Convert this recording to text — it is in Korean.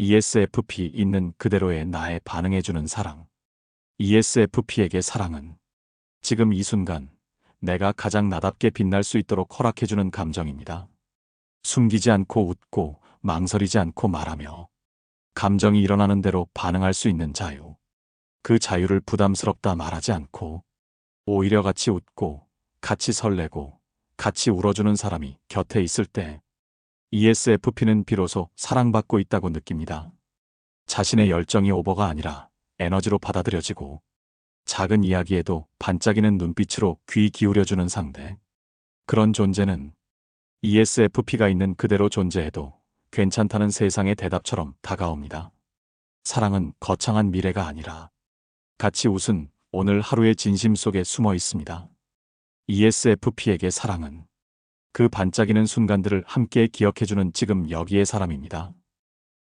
ESFP 있는 그대로의 나에 반응해주는 사랑. ESFP에게 사랑은 지금 이 순간 내가 가장 나답게 빛날 수 있도록 허락해주는 감정입니다. 숨기지 않고 웃고 망설이지 않고 말하며 감정이 일어나는 대로 반응할 수 있는 자유. 그 자유를 부담스럽다 말하지 않고 오히려 같이 웃고 같이 설레고 같이 울어주는 사람이 곁에 있을 때 ESFP는 비로소 사랑받고 있다고 느낍니다. 자신의 열정이 오버가 아니라 에너지로 받아들여지고 작은 이야기에도 반짝이는 눈빛으로 귀 기울여주는 상대. 그런 존재는 ESFP가 있는 그대로 존재해도 괜찮다는 세상의 대답처럼 다가옵니다. 사랑은 거창한 미래가 아니라 같이 웃은 오늘 하루의 진심 속에 숨어 있습니다. ESFP에게 사랑은 그 반짝이는 순간들을 함께 기억해주는 지금 여기의 사람입니다.